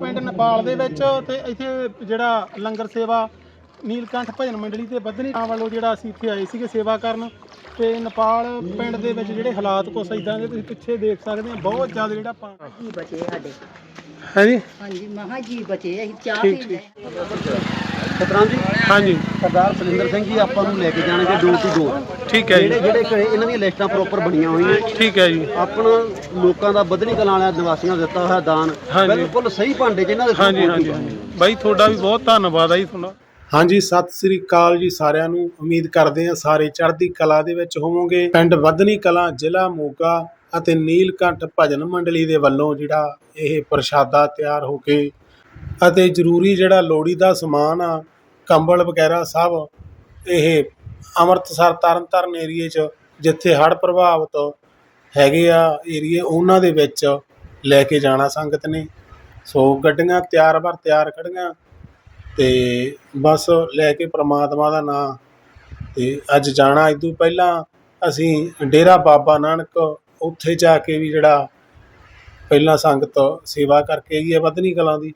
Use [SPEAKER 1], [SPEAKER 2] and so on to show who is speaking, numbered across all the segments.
[SPEAKER 1] ਪਿੰਡ ਨੇਪਾਲ ਦੇ ਵਿੱਚ ਤੇ ਇੱਥੇ ਜਿਹੜਾ ਲੰਗਰ ਸੇਵਾ ਨੀਲਕੰਠ ਭਜਨ ਮੰਡਲੀ ਤੇ ਬੱਧਨੀ ਥਾਂ ਵੱਲੋਂ ਜਿਹੜਾ ਅਸੀਂ ਇੱਥੇ ਆਏ ਸੀਗੇ ਸੇਵਾ ਕਰਨ ਤੇ ਨੇਪਾਲ ਪਿੰਡ ਦੇ ਵਿੱਚ ਜਿਹੜੇ ਹਾਲਾਤ ਕੁਛ ਇਦਾਂ ਦੇ ਤੁਸੀਂ ਪਿੱਛੇ ਦੇਖ ਸਕਦੇ ਹੋ ਬਹੁਤ ਜ਼ਿਆਦਾ ਜਿਹੜਾ ਪਾਣੀ
[SPEAKER 2] ਜੀ ਬਚੇ ਸਾਡੇ।
[SPEAKER 1] ਹੈ ਜੀ
[SPEAKER 2] ਹਾਂਜੀ ਮਹਾ ਜੀ ਬਚੇ ਅਸੀਂ ਚਾਹ ਪੀਂਦੇ
[SPEAKER 3] ਸਤਨਾਮ ਜੀ।
[SPEAKER 1] ਹਾਂਜੀ।
[SPEAKER 3] ਸਰਦਾਰ ਸੁਰਿੰਦਰ ਸਿੰਘ ਜੀ ਆਪਾਂ ਨੂੰ ਲੈ ਕੇ ਜਾਣਗੇ ਡੋਰ ਟੂ ਡੋਰ
[SPEAKER 1] ਠੀਕ ਹੈ
[SPEAKER 3] ਜਿਹੜੇ
[SPEAKER 1] ਜੀ।
[SPEAKER 3] ਜਿਹੜੇ ਘਰੇ ਇਹਨਾਂ ਦੀਆਂ ਲਿਸਟਾਂ ਪ੍ਰੋਪਰ ਬਣੀਆਂ ਹੋਈਆਂ।
[SPEAKER 1] ਠੀਕ ਹੈ ਜੀ।
[SPEAKER 3] ਆਪਣਾ ਲੋਕਾਂ ਦਾ ਬਦਨੀ ਕਲਾਂ ਵਾਲਿਆਂ ਨਿਵਾਸੀਆਂ ਨੂੰ ਦਿੱਤਾ ਹੋਇਆ ਦਾਨ।
[SPEAKER 1] ਹਾਂਜੀ।
[SPEAKER 3] ਬਿਲਕੁਲ ਸਹੀ ਭਾਂਡੇ ਜਿਨ੍ਹਾਂ ਦੇ
[SPEAKER 1] ਹਾਂਜੀ ਹਾਂਜੀ। ਹਾਂਜੀ ਬਾਈ ਤੁਹਾਡਾ ਵੀ ਬਹੁਤ ਧੰਨਵਾਦ ਆ ਜੀ ਤੁਹਾਡਾ।
[SPEAKER 4] ਹਾਂਜੀ ਸਤਿ ਸ੍ਰੀ ਅਕਾਲ ਜੀ ਸਾਰਿਆਂ ਨੂੰ। ਉਮੀਦ ਕਰਦੇ ਹਾਂ ਸਾਰੇ ਚੜ੍ਹਦੀ ਕਲਾ ਦੇ ਵਿੱਚ ਹੋਵੋਗੇ। ਪਿੰਡ ਵਧਨੀ ਕਲਾ ਜ਼ਿਲ੍ਹਾ ਮੋਗਾ ਅਤੇ ਨੀਲਕੰਠ ਭਜਨ ਮੰਡਲੀ ਦੇ ਵੱਲੋਂ ਜਿਹੜਾ ਇਹ ਪ੍ਰਸ਼ਾਦਾ ਤਿਆਰ ਹੋ ਕੇ ਅਤੇ ਜ਼ਰੂਰੀ ਜਿਹੜਾ ਲੋੜੀ ਦਾ ਸਮਾਨ ਆ, ਕੰਬਲ ਵਗੈਰਾ ਸਭ ਇਹ ਅੰਮ੍ਰਿਤਸਰ ਤਰਨ ਤਾਰਨ ਏਰੀਏ 'ਚ, ਜਿੱਥੇ ਹੜ੍ਹ ਪ੍ਰਭਾਵਿਤ ਹੈਗੇ ਆ ਏਰੀਏ ਉਹਨਾਂ ਦੇ ਵਿੱਚ ਲੈ ਕੇ ਜਾਣਾ ਸੰਗਤ ਨੇ। ਸੋ ਗੱਡੀਆਂ ਤਿਆਰ ਬਰ ਤਿਆਰ ਖੜੀਆਂ ਅਤੇ ਬਸ ਲੈ ਕੇ ਪ੍ਰਮਾਤਮਾ ਦਾ ਨਾਂ ਅਤੇ ਅੱਜ ਜਾਣਾ। ਇਸ ਤੋਂ ਪਹਿਲਾਂ ਅਸੀਂ ਡੇਰਾ ਬਾਬਾ ਨਾਨਕ ਉੱਥੇ ਜਾ ਕੇ ਵੀ ਜਿਹੜਾ ਪਹਿਲਾਂ ਸੰਗਤ ਸੇਵਾ ਕਰਕੇ ਗਈ ਹੈ, ਵਧਨੀ ਕਲਾਂ ਦੀ।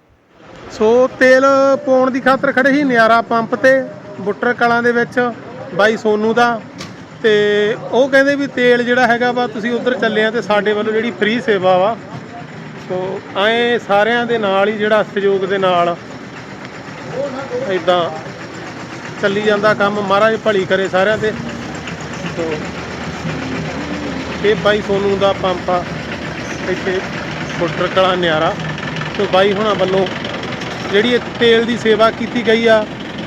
[SPEAKER 1] ਸੋ ਤੇਲ ਪਾਉਣ ਦੀ ਖਾਤਰ ਖੜੇ ਸੀ ਨਿਆਰਾ ਪੰਪ ਤੇ, ਬੁੱਟਰ ਕਲਾਂ ਦੇ ਵਿੱਚ, ਬਾਈ ਸੋਨੂ ਦਾ। ਤੇ ਉਹ ਕਹਿੰਦੇ ਵੀ ਤੇਲ ਜਿਹੜਾ ਹੈਗਾ ਵਾ, ਤੁਸੀਂ ਉਧਰ ਚੱਲੇ ਆ ਤੇ ਸਾਡੇ ਵੱਲੋਂ ਜਿਹੜੀ ਫ੍ਰੀ ਸੇਵਾ ਵਾ, ਸੋ ਐ ਸਾਰਿਆਂ ਦੇ ਨਾਲ ਹੀ ਜਿਹੜਾ ਸਹਿਯੋਗ ਦੇ ਨਾਲ ਇਦਾਂ ਚੱਲੀ ਜਾਂਦਾ ਕੰਮ। ਮਹਾਰਾਜ ਭਲੀ ਕਰੇ ਸਾਰਿਆਂ ਤੇ। ਸੋ ਇਹ ਬਾਈ ਸੋਨੂ ਦਾ ਪੰਪ ਆ, ਇੱਥੇ ਬੁੱਟਰ ਕਲਾਂ ਨਿਆਰਾ। ਸੋ ਬਾਈ ਹੁਣਾਂ ਵੱਲੋਂ ਜਿਹੜੀ ਇਹ ਤੇਲ ਦੀ ਸੇਵਾ ਕੀਤੀ ਗਈ ਆ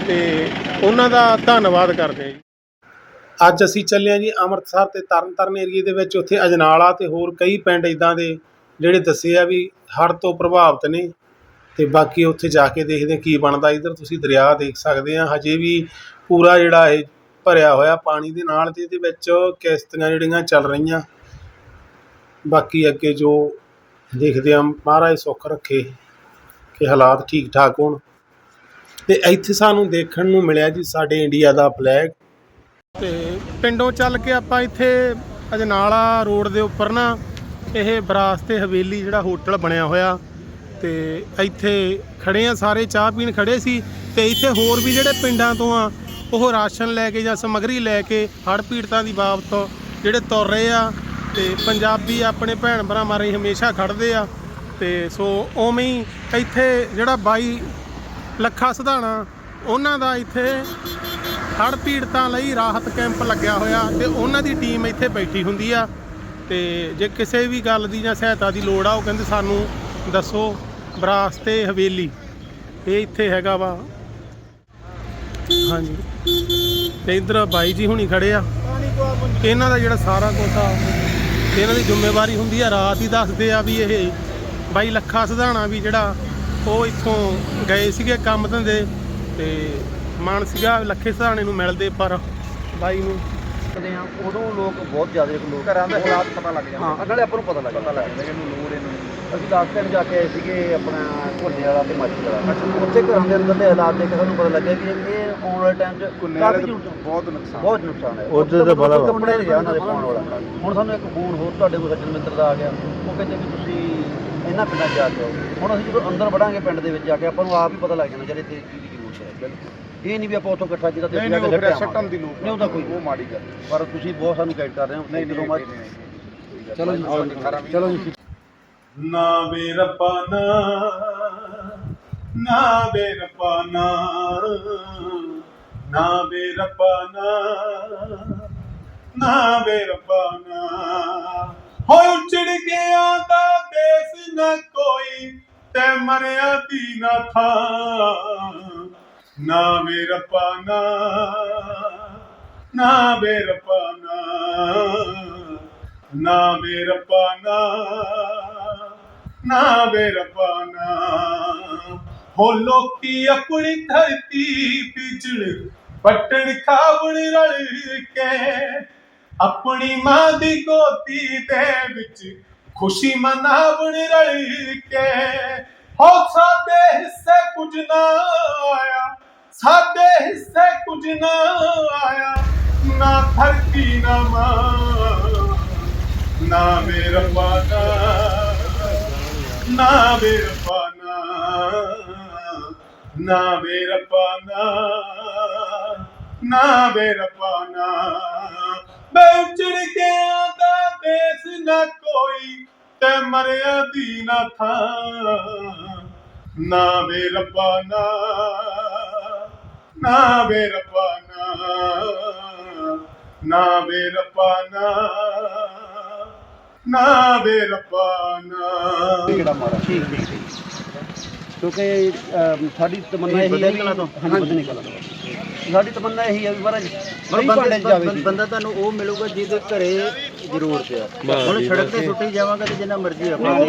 [SPEAKER 1] ਤੇ ਉਹਨਾਂ ਦਾ ਧੰਨਵਾਦ ਕਰਦੇ ਹਾਂ ਜੀ।
[SPEAKER 4] ਅੱਜ ਅਸੀਂ ਚੱਲੇ ਹਾਂ ਜੀ ਅੰਮ੍ਰਿਤਸਰ ਤੇ ਤਰਨਤਾਰਨ ਏਰੀਏ ਦੇ ਵਿੱਚ, ਉੱਥੇ ਅਜਨਾਲਾ ਤੇ ਹੋਰ ਕਈ ਪਿੰਡ ਇਦਾਂ ਦੇ ਜਿਹੜੇ ਦੱਸੇ ਆ ਵੀ ਹੜ੍ਹ ਤੋਂ ਪ੍ਰਭਾਵਿਤ ਨੇ ਤੇ ਬਾਕੀ ਉੱਥੇ ਜਾ ਕੇ ਦੇਖਦੇ ਕੀ ਬਣਦਾ। ਇਧਰ ਤੁਸੀਂ ਦਰਿਆ ਦੇਖ ਸਕਦੇ ਆ ਹਜੇ ਵੀ ਪੂਰਾ ਜਿਹੜਾ ਇਹ ਭਰਿਆ ਹੋਇਆ ਪਾਣੀ ਦੇ ਨਾਲ ਤੇ ਇਹਦੇ ਵਿੱਚ ਕਿਸ਼ਤੀਆਂ ਜਿਹੜੀਆਂ ਚੱਲ ਰਹੀਆਂ। ਬਾਕੀ ਅੱਗੇ ਜੋ ਦੇਖਦੇ ਆ ਮਹਾਰਾਜ ਸੁੱਖ ਰੱਖੇ। ਕਿ ਹਾਲਾਤ ਠੀਕ ਠਾਕ ਹੋਣ। ਤੇ ਇੱਥੇ ਸਾਨੂੰ ਦੇਖਣ ਨੂੰ ਮਿਲਿਆ ਜੀ ਸਾਡੇ ਇੰਡੀਆ ਦਾ ਫਲੈਗ
[SPEAKER 1] ਤੇ ਪਿੰਡੋਂ ਚੱਲ ਕੇ ਆਪਾਂ ਇੱਥੇ ਅਜਨਾਲਾ ਰੋਡ ਦੇ ਉੱਪਰ ਨਾ, ਇਹ ਬਰਾਸਤੇ ਹਵੇਲੀ ਜਿਹੜਾ ਹੋਟਲ ਬਣਿਆ ਹੋਇਆ। ਤੇ ਇੱਥੇ ਖੜੇ ਆ ਸਾਰੇ, ਚਾਹ ਪੀਣ ਖੜੇ ਸੀ। ਤੇ ਇੱਥੇ ਹੋਰ ਵੀ ਜਿਹੜੇ ਪਿੰਡਾਂ ਤੋਂ ਆ, ਉਹ ਰਾਸ਼ਨ ਲੈ ਕੇ ਜਾਂ ਸਮੱਗਰੀ ਲੈ ਕੇ ਹੜ੍ਹ ਪੀੜਤਾਂ ਦੀ ਬਾਬਤ ਜਿਹੜੇ ਤੁਰ ਰਹੇ ਆ। ਤੇ ਪੰਜਾਬੀ ਆਪਣੇ ਭੈਣ ਭਰਾਵਾਂ ਰਾਹੀਂ ਹਮੇਸ਼ਾ ਖੜਦੇ ਆ। ਤੇ ਸੋ ਉਵੇਂ ਹੀ ਇੱਥੇ ਜਿਹੜਾ ਬਾਈ ਲੱਖਾ ਸਿਧਾਣਾ, ਉਹਨਾਂ ਦਾ ਇੱਥੇ ਹੜ੍ਹ ਪੀੜਤਾਂ ਲਈ ਰਾਹਤ ਕੈਂਪ ਲੱਗਿਆ ਹੋਇਆ ਤੇ ਉਹਨਾਂ ਦੀ ਟੀਮ ਇੱਥੇ ਬੈਠੀ ਹੁੰਦੀ ਆ। ਤੇ ਜੇ ਕਿਸੇ ਵੀ ਗੱਲ ਦੀ ਜਾਂ ਸਹਾਇਤਾ ਦੀ ਲੋੜ ਆ, ਉਹ ਕਹਿੰਦੇ ਸਾਨੂੰ ਦੱਸੋ ਵਿਰਾਸਤੇ ਹਵੇਲੀ। ਇਹ ਇੱਥੇ ਹੈਗਾ ਵਾ। ਹਾਂਜੀ। ਤੇ ਇਧਰ ਬਾਈ ਜੀ ਹੁਣੀ ਖੜੇ ਆ। ਇਹਨਾਂ ਦਾ ਜਿਹੜਾ ਸਾਰਾ ਕੁਝ ਆ, ਇਹਨਾਂ ਦੀ ਜ਼ਿੰਮੇਵਾਰੀ ਹੁੰਦੀ ਆ, ਰਾਤ ਹੀ ਦੱਸਦੇ ਆ ਵੀ ਇਹ ਬਾਈ ਲੱਖਾ ਸਿਧਾਣਾ ਵੀ ਜਿਹੜਾ ਉਹ ਇੱਥੋਂ ਗਏ ਸੀਗੇ ਕੰਮ ਧੰਦੇ ਤੇ ਮਨ ਸੀਗਾ ਲੱਖੇ ਸਿਧਾਣੇ ਨੂੰ ਮਿਲਦੇ ਪਰ ਬਾਈ ਨੂੰ
[SPEAKER 3] ਕਰਦੇ ਆ ਉਦੋਂ ਲੋਕ ਬਹੁਤ ਜ਼ਿਆਦਾ ਲੋਕ ਘਰਾਂ ਦੇ ਹਾਲਾਤ ਪਤਾ ਲੱਗ ਜਾਂਦੇ। ਹਾਂ। ਨਾਲੇ ਆਪਾਂ ਨੂੰ ਪਤਾ ਲੱਗ ਪਤਾ ਲੱਗ ਜਾਂਦਾ। ਇਹਨੂੰ ਨੂਰ ਇਹਨੂੰ ਅਸੀਂ ਲਾਸਟ ਟਾਈਮ ਜਾ ਕੇ ਆਏ ਸੀਗੇ ਆਪਣਾ ਘੋਨੇ ਵਾਲਾ ਤੇ ਮਾਚੀ ਵਾਲਾ। ਉੱਥੇ ਘਰਾਂ ਦੇ ਅੰਦਰ ਦੇ ਹਾਲਾਤ ਦੇਖ ਕੇ ਸਾਨੂੰ ਪਤਾ ਲੱਗਿਆ ਕਿ ਇਹ ਆਉਣ ਵਾਲੇ ਟਾਈਮ 'ਚ ਕਾਫੀ ਬਹੁਤ ਨੁਕਸਾਨ। ਬਹੁਤ ਨੁਕਸਾਨ ਹੈ।
[SPEAKER 4] ਉੱਧਰ ਤਾਂ ਬੜਾ ਵਾ।
[SPEAKER 3] ਕੱਪੜੇ ਨਹੀਂ ਰਿਹਾ ਉਹਨਾਂ ਦੇ ਪਾਉਣ ਵਾਲਾ। ਹੁਣ ਸਾਨੂੰ ਇੱਕ ਫੋਨ ਹੋਰ ਤੁਹਾਡੇ ਕੋਲ ਸੱਜਣ ਮਿੱਤਰ ਦਾ ਆ ਗਿਆ। ਉਹ ਕਹਿੰਦੇ ਤੁਸੀਂ ਇਹਨਾਂ ਪਿੰਡਾਂ 'ਚ ਜਾ ਕੇ ਆਓ। ਹੁਣ ਅਸੀਂ ਜਦੋਂ ਅੰਦਰ ਵੜਾਂਗੇ ਪਿੰਡ ਦੇ ਵਿੱਚ ਜਾ ਕੇ ਆਪਾਂ ਨੂੰ ਆਪ ਹੀ ਪਤਾ ਲੱਗ ਜਾਣਾ ਜਿਹੜੇ ਇੱਥੇ ਕੀ ਦੀ ਜ਼ਰੂਰਤ ਹੈ। ਇਹ ਨਹੀਂ ਵੀ ਆਪਾਂ ਉੱਥੋਂ ਇਕੱਠਾ ਕੀਤਾ ਤੇ ਜਾ
[SPEAKER 5] ਨਹੀਂ
[SPEAKER 3] ਕੇ ਸਿੱਟ
[SPEAKER 5] ਸੱਟਣ ਦੀ ਲੋੜ
[SPEAKER 3] ਨਹੀਂ ਉਹਦਾ ਕੋਈ
[SPEAKER 5] ਉਹ ਮਾੜੀ ਗੱਲ
[SPEAKER 3] ਪਰ ਤੁਸੀਂ ਬਹੁਤ ਸਾਨੂੰ ਗਾਈਡ ਕਰ ਰਹੇ ਹੋ।
[SPEAKER 5] ਨਹੀਂ ਨਹੀਂ. ਚਲੋ ਜੀ ਚਲੋ ਜੀ।
[SPEAKER 4] ਨਾ ਵੇ ਰੱਬਾ ਨਾ ਨਾ ਵੇ ਰੱਬਾ ਨਾ ਨਾ ਵੇ ਰੱਬਾ ਨਾ ਨਾ ਵੇ ਰੱਬਾ ਨਾ ਹੋਇ ਉਚੜ ਗਿਆ ਦਾ ਦੇਸ ਨਾ ਕੋਈ ਤੇ ਮਰਿਆ ਦੀ ਨਾ ਥਾ। ਨਾ ਵੇ ਰੱਬਾ, ਨਾ। ਨਾ ਵੇ ਨਾ। ਨਾ ਵੇ ਨਾ। ਨਾ ਵੇ ਹੋ ਲੋਕੀ ਆਪਣੀ ਧਰਤੀ ਪਿਛੜ, ਪਟਣ ਖਾਵਣ ਰਲ ਕੇ ਆਪਣੀ ਮਾਂ ਦੀ ਗੋਦੀ ਦੇ ਵਿੱਚ ਖੁਸ਼ੀ ਮਨਾਵਣ ਰਲ ਕੇ। ਹੋ ਸਾਡੇ ਹਿੱਸੇ ਕੁਝ ਨਾ ਆਇਆ, ਸਾਡੇ ਹਿੱਸੇ ਕੁਝ ਨਾ ਆਇਆ। ਨਾ ਧਰਤੀ, ਨਾ ਮਾਂ, ਨਾ ਮੇਰਾ ਪਾਨਾ, ਨਾ ਮੇਰਾ ਪਾਨਾ,
[SPEAKER 6] ਨਾ ਵੇ ਰੱਬਾ ਨਾ ਨਾ ਵੇ ਨਾ ਮੈਂ ਉਜੜ ਗਿਆ ਦੇਸ ਨਾ ਕੋਈ ਤੇ ਮਰਿਆ ਦੀ ਨਾ ਥਾਂ। ਨਾ ਵੇ ਰੱਬਾ ਨਾ ਨਾ ਵੇ ਰੱਬਾ ਨਾ ਨਾ ਵੇ ਰੱਬਾ ਨਾ ਨਾ ਵੇ ਰੱਬਾ ਨਾ।
[SPEAKER 3] ਕਿਹੜਾ ਮਾਰਾ? ਠੀਕ ਠੀਕ ਕਿਉਂਕਿ ਸਾਡੀ ਤਮੰਨਾ ਇਹੀ ਹੈ ਵੀ ਹਾਂਜੀ ਬਦਨੀ ਕਲਾ ਤੋਂ। ਸਾਡੀ ਤਮੰਨਾ ਇਹੀ ਹੈ ਵੀ ਮਹਾਰਾਜ ਸਹੀ ਭਾਂਡੇ 'ਚ ਜਾਵੇ ਜੀ।
[SPEAKER 7] ਬੰਦਾ ਤੁਹਾਨੂੰ ਉਹ ਮਿਲੂਗਾ ਜਿਹਦੇ ਘਰੇ ਜ਼ਰੂਰਤ ਆ। ਹੁਣ ਸੜਕ ਤੇ ਸੁੱਟੀ ਜਾਵਾਂਗਾ ਤੇ ਜਿੰਨਾ ਮਰਜ਼ੀ ਆਪਾਂ
[SPEAKER 3] ਹੀ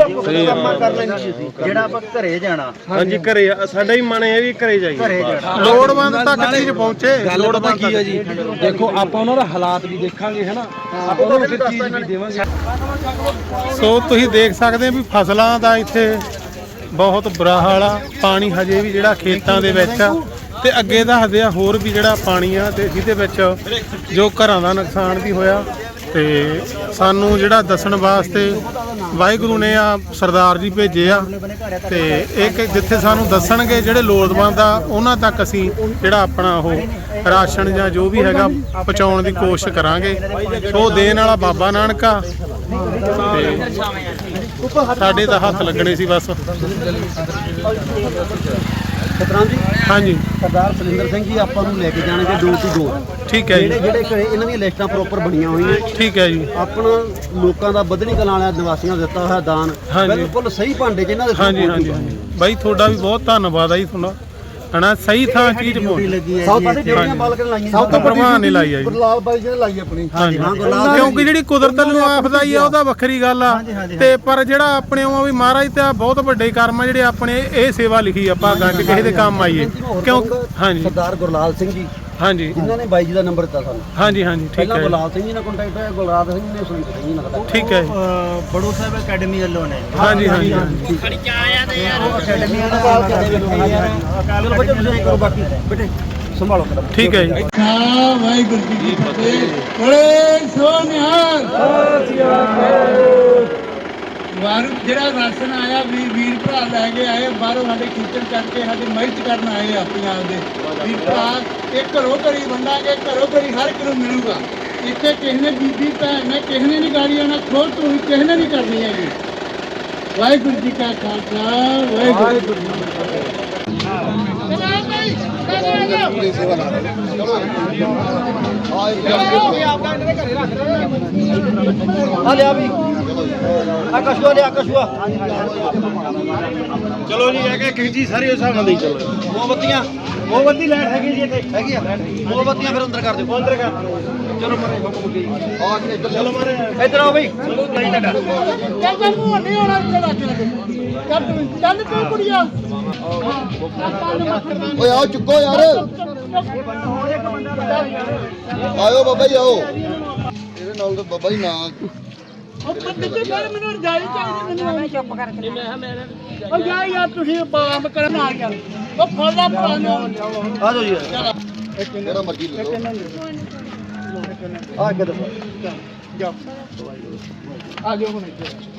[SPEAKER 3] ਨਹੀਂ ਸੀ
[SPEAKER 7] ਜਿਹੜਾ ਆਪਾਂ ਘਰੇ ਜਾਣਾ।
[SPEAKER 8] ਹਾਂਜੀ ਘਰੇ ਸਾਡਾ ਹੀ ਮਨ ਹੈ ਵੀ ਘਰੇ ਜਾਈਏ।
[SPEAKER 4] ਲੋੜਵੰਦ ਤੱਕ ਚੀਜ਼ ਪਹੁੰਚੇ?
[SPEAKER 8] ਪਤਾ ਕੀ ਹੈ ਜੀ? ਦੇਖੋ ਆਪਾਂ ਉਹਨਾਂ ਦਾ ਹਾਲਾਤ ਵੀ ਦੇਖਾਂਗੇ ਹੈਨਾ? ਆਪਾਂ ਉਹਨਾਂ ਨੂੰ ਚੀਜ਼ ਵੀ ਦੇਵਾਂਗੇ।
[SPEAKER 4] ਸੋ ਤੁਸੀਂ ਦੇਖ ਸਕਦੇ ਹੋ ਵੀ ਫਸਲਾਂ ਦਾ ਇੱਥੇ ਬਹੁਤ ਬੁਰਾ ਹਾਲ ਆ। ਪਾਣੀ ਹਜੇ ਵੀ ਜਿਹੜਾ ਖੇਤਾਂ ਦੇ ਵਿੱਚ ਆ। ਤੇ ਅੱਗੇ ਦੱਸਦੇ ਆ ਹੋਰ ਵੀ ਜਿਹੜਾ ਪਾਣੀ ਆ ਤੇ ਜਿਹਦੇ ਵਿੱਚ ਜੋ ਘਰਾਂ ਦਾ ਨੁਕਸਾਨ ਵੀ ਹੋਇਆ ਤੇ ਸਾਨੂੰ ਜਿਹੜਾ ਦੱਸਣ ਵਾਸਤੇ ਵਾਹਿਗੁਰੂ ਨੇ ਆ ਸਰਦਾਰ ਜੀ ਭੇਜੇ ਆ ਤੇ ਇਹ ਕਿ ਜਿੱਥੇ ਸਾਨੂੰ ਦੱਸਣਗੇ ਜਿਹੜੇ ਲੋੜਵੰਦ ਆ, ਉਹਨਾਂ ਤੱਕ ਅਸੀਂ ਜਿਹੜਾ ਆਪਣਾ ਉਹ ਰਾਸ਼ਨ ਜਾਂ ਜੋ ਵੀ ਹੈਗਾ ਪਹੁੰਚਾਉਣ ਦੀ ਕੋਸ਼ਿਸ਼ ਕਰਾਂਗੇ। ਸੋ ਦੇਣ ਵਾਲਾ ਬਾਬਾ ਨਾਨਕ ਆ ਸਾਡੇ ਤਾਂ ਹੱਥ ਲੱਗਣੇ ਸੀ ਬਸ।
[SPEAKER 3] ਸਤਨਾਮ ਜੀ?
[SPEAKER 4] ਹਾਂਜੀ।
[SPEAKER 3] ਸਰਦਾਰ ਸੁਰਿੰਦਰ ਸਿੰਘ ਜੀ ਆਪਾਂ ਨੂੰ ਲੈ ਕੇ ਜਾਣਗੇ ਡੋਰ ਟੂ ਡੋਰ
[SPEAKER 4] ਠੀਕ ਹੈ
[SPEAKER 3] ਜਿਹੜੇ
[SPEAKER 4] ਜੀ।
[SPEAKER 3] ਜਿਹੜੇ ਘਰੇ ਇਹਨਾਂ ਦੀਆਂ ਲਿਸਟਾਂ ਪ੍ਰੋਪਰ ਬਣੀਆਂ ਹੋਈਆਂ।
[SPEAKER 4] ਠੀਕ ਹੈ ਜੀ।
[SPEAKER 3] ਆਪਣਾ ਲੋਕਾਂ ਦਾ ਬਦਨੀ ਕਲਾਂ ਵਾਲਿਆਂ ਨਿਵਾਸੀਆਂ ਨੂੰ ਦਿੱਤਾ ਹੋਇਆ ਦਾਨ।
[SPEAKER 4] ਹਾਂਜੀ।
[SPEAKER 3] ਬਿਲਕੁਲ ਸਹੀ ਭਾਂਡੇ 'ਚ ਇਹਨਾਂ ਦੇ
[SPEAKER 4] ਹਾਂਜੀ ਹਾਂਜੀ ਹਾਂਜੀ। ਬਾਈ ਤੁਹਾਡਾ ਵੀ ਬਹੁਤ ਧੰਨਵਾਦ ਆ ਜੀ ਤੁਹਾਡਾ। ਹਨਾ ਸਹੀ ਥਾਂ ਚੀਜ਼ ਪਹੁੰਚ
[SPEAKER 3] ਸਾਊਥ ਪਾਸੇ ਜਿਹੜੀਆਂ ਮਾਲਕ ਨੇ ਲਾਈਆਂ
[SPEAKER 4] ਸਭ ਤੋਂ ਪ੍ਰਵਾਨ ਨਹੀਂ ਲਾਈ ਆ ਜੀ।
[SPEAKER 3] ਗੁਰਲਾਲ ਬਾਈ ਜੀ ਨੇ ਲਾਈ ਆਪਣੀ।
[SPEAKER 4] ਹਾਂਜੀ।
[SPEAKER 3] ਹਾਂ ਗੁਰਲਾਲ
[SPEAKER 4] ਕਿਉਂਕਿ ਜਿਹੜੀ ਕੁਦਰਤ ਨੂੰ ਆਫਦਾ ਹੀ ਆ ਉਹਦਾ ਵੱਖਰੀ ਗੱਲ ਆ। ਤੇ ਪਰ ਜਿਹੜਾ ਆਪਣੇ ਉਹ ਵੀ ਮਹਾਰਾਜ ਤੇ ਆ ਬਹੁਤ ਵੱਡੇ ਕਰਮ ਆ ਜਿਹੜੇ ਆਪਣੇ ਇਹ ਸੇਵਾ ਲਿਖੀ ਆ ਭਾਗਾਂ 'ਚ ਕਿਸੇ ਦੇ ਕੰਮ ਆਈਏ। ਕਿਉਂ? ਹਾਂਜੀ।
[SPEAKER 3] ਸਰਦਾਰ ਗੁਰਲਾਲ ਸਿੰਘ ਜੀ।
[SPEAKER 4] ਹਾਂਜੀ।
[SPEAKER 3] ਜਿਨ੍ਹਾਂ ਨੇ ਬਾਈ ਜੀ ਦਾ ਨੰਬਰ ਦਿੱਤਾ ਸਾਨੂੰ।
[SPEAKER 4] ਹਾਂਜੀ ਹਾਂਜੀ ਠੀਕ
[SPEAKER 3] ਪਹਿਲਾਂ
[SPEAKER 4] ਹੈ ਜੀ।
[SPEAKER 3] ਗੁਰਲਾਲ ਸਿੰਘ ਜੀ ਨਾਲ ਕੰਟੈਕਟ ਹੋਇਆ ਗੁਰਲਾਲ ਸਿੰਘ ਨੇ ਸੁਣੀ ਸਿੰਘ ਨਾਲ contact
[SPEAKER 4] ਠੀਕ ਹੈ ਜੀ।
[SPEAKER 7] ਬੜੂ ਸਾਹਿਬ ਅਕੈਡਮੀ ਵੱਲੋਂ ਨੇ।
[SPEAKER 4] ਹਾਂਜੀ ਹਾਂਜੀ ਹਾਂਜੀ।
[SPEAKER 3] ਉਹ ਅਕੈਡਮੀ ਦਾ ਕਾਲ ਕਰਦੇ ਨੇ। ਚਲੋ ਬੱਚੇ ਤੁਸੀਂ ਕਰੋ ਬਾਕੀ। ਬੇਟੇ ਸੰਭਾਲੋ ਕਦਮ
[SPEAKER 4] ਠੀਕ ਹੈ ਜੀ।
[SPEAKER 9] ਵਾਹਿਗੁਰੂ ਜੀ ਕੀ ਫਤਿਹ। ਬੜੇ ਸੋਨਿਹਾਲ ਵਾਰੂ ਜਿਹੜਾ ਰਾਸ਼ਨ ਆਇਆ, ਵੀ ਵੀਰ ਭਰਾ ਲੈ ਕੇ ਆਏ, ਬਾਹਰੋਂ ਸਾਡੇ ਕੀਰਤਨ ਕਰਕੇ ਸਾਡੇ ਮਹਿਤ ਕਰਨ ਆਏ ਆ ਪੰਜਾਬ ਦੇ। ਵੀਰ ਭਰਾ, ਇਹ ਘਰੋਂ ਘਰੀ ਵੰਡਾਂਗੇ ਘਰੋਂ ਘਰੀ ਹਰ ਇੱਕ ਨੂੰ ਮਿਲੂਗਾ। ਇੱਥੇ ਕਿਸੇ ਨੇ ਬੀਬੀ, ਭੈਣ ਨੇ, ਕਿਸੇ ਨੇ ਨਹੀਂ ਗਾੜੀ ਆਣਾ ਖੋਲ ਤੂੰ ਕਿਸੇ ਨੇ ਨਹੀਂ ਕਰਨੀ ਹੈਗੀ। ਵਾਹਿਗੁਰੂ ਜੀ ਕਾ ਖਾਲਸਾ ਵਾਹਿਗੁਰੂ ਜੀ ਕੀ ਫਤਿਹ।
[SPEAKER 3] ਆ ਲਿਆ ਵੀ। ਆ ਕਸ਼ੂਆ ਲਿਆ ਕਸ਼ੂਆ
[SPEAKER 8] ਚਲੋ ਜੀ ਇਹ ਕਿ ਸਾਰੇ ਉਸ ਹਿਸਾਬ ਨਾਲ ਦੇਈ ਚਲੋ।
[SPEAKER 3] ਮੋਮਬੱਤੀਆਂ। ਮੋਮਬੱਤੀ ਲੈਟ ਹੈਗੀ ਜੀ ਇੱਥੇ। ਹੈਗੀ ਆ। ਮੋਮਬੱਤੀਆਂ ਫਿਰ ਅੰਦਰ ਕਰ ਦਿਓ। ਅੰਦਰ ਕਰ ਚਲੋ ਮਾਰੇ ਬੱਬੂ ਮੁੱਕੀ ਆ ਕੇ ਇੱਧਰ। ਚਲੋ ਮਾਰੇ। ਇੱਧਰ ਆਓ ਬਈ।
[SPEAKER 9] ਚੱਲ ਚੱਲ ਮੂੰਹ ਨਹੀਂ ਹੋਣਾ ਇੱਥੇ ਤੂੰ ਚੱਲ ਤੂੰ ਕੁੜੀਆ।
[SPEAKER 5] ਓਏ ਆਓ ਚੁੱਕੋ ਯਾਰ। ਆਇਓ ਬਾਬਾ ਜੀ ਆਓ। ਇਹਦੇ ਨਾਲ ਤਾਂ ਬਾਬਾ ਜੀ ਨਾ।
[SPEAKER 9] ਉਹ ਬੰਦੇ ਤੇ ਫਿਰ ਮੈਨੂੰ ਰਜਾਈ ਚਾਹੀਦੀ ਮੈਨੂੰ ਚੁੱਪ ਕਰਕੇ ਮੈਂ ਮੇਰੇ ਉਹ ਜਾ ਯਾਰ ਤੁਸੀਂ ਬਾਮ ਕਰਨ ਆ ਗਿਆ। ਉਹ ਫੋਲਾ ਪਾਣੋ
[SPEAKER 3] ਆ ਜਾਓ ਜੀ
[SPEAKER 5] ਜਿਹੜਾ ਮਰਜ਼ੀ ਲੈ ਲਓ।
[SPEAKER 3] ਆ ਅੱਗੇ ਦੱਸੋ
[SPEAKER 9] ਆ ਜਾਓ ਹੁਣ ਇੱਥੇ।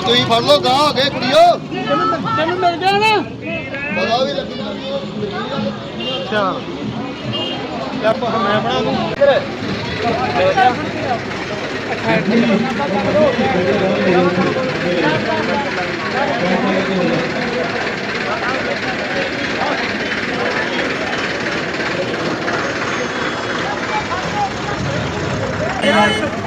[SPEAKER 5] ਤੁਸੀਂ ਫੜ ਲਓ ਗਾਂ ਹੋ ਗਏ ਕੁੜੀਓ।
[SPEAKER 9] ਤੈਨੂੰ ਮਿਲ ਗਿਆ ਨਾ?
[SPEAKER 5] ਪਤਾ ਵੀ ਲੱਗਣਾ
[SPEAKER 4] ਅੱਛਾ। ਚੱਲ ਕੁਛ ਮੈਂ ਬਣਾ ਦੂੰ।
[SPEAKER 9] ਇੱਕ ਦੋ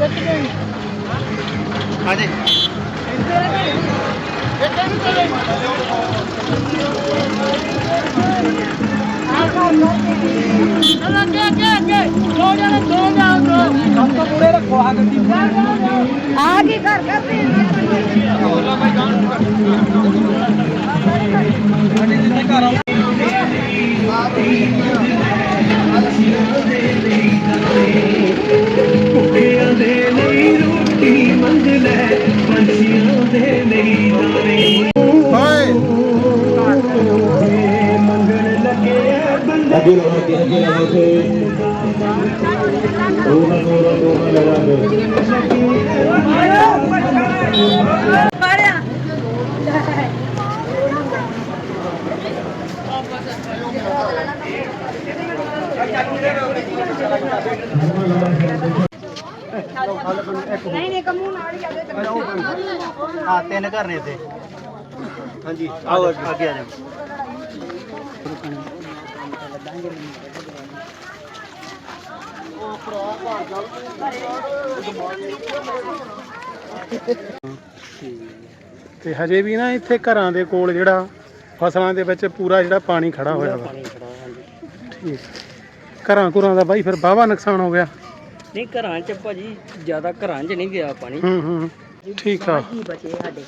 [SPEAKER 9] ਇੱਕ ਨਹੀਂ
[SPEAKER 3] ਹਾਂਜੀ
[SPEAKER 9] ਇੱਕ ਨਹੀਂ ਚਲੇ ਅੱਗੇ ਅੱਗੇ ਅੱਗੇ ਦੋ ਜਣੇ ਦੋ ਜਾਓ ਦੋ ਸਭ ਤੋਂ ਮੂਰੇ ਰੱਖੋ ਆ ਗੱਡੀ ਆ ਕੀ ਕਰ ਕਰਦੇ
[SPEAKER 10] ਭੁੱਖਿਆਂ ਦੇ ਲਈ ਰੋਟੀ ਮੰਗ ਲੈ ਪੰਛੀ ਅੱਗੇ ਲਗਾ ਕੇ ਅੱਗੇ ਲਗਾ ਕੇ ਦੋ ਨਾ ਦੋ ਨਾ ਦੋ ਨਾ ਲਗਾ ਕੇ
[SPEAKER 7] ਹਾਂ, ਤਿੰਨ ਘਰ ਨੇ ਇੱਥੇ। ਹਾਂਜੀ, ਆਓ ਅੱਗੇ ਆ ਜਾਓ।
[SPEAKER 4] ਤੇ ਹਜੇ ਵੀ ਨਾ ਇੱਥੇ ਘਰਾਂ ਦੇ ਕੋਲ ਜਿਹੜਾ ਫਸਲਾਂ ਦੇ ਵਿੱਚ ਪੂਰਾ ਜਿਹੜਾ ਪਾਣੀ ਖੜਾ ਹੋਇਆ ਵਾ। ਠੀਕ। ਘਰਾਂ ਘੁਰਾਂ ਦਾ ਬਾਈ ਫਿਰ ਬਾਵਾ ਨੁਕਸਾਨ ਹੋ ਗਿਆ।
[SPEAKER 2] ਨਹੀਂ ਘਰਾਂ 'ਚ ਭਾਜੀ ਜ਼ਿਆਦਾ ਘਰਾਂ 'ਚ ਨਹੀਂ ਗਿਆ ਪਾਣੀ।
[SPEAKER 4] ਹੂੰ ਹੂੰ ਠੀਕ ਆ।
[SPEAKER 2] ਜੀ ਬਚੇ ਸਾਡੇ।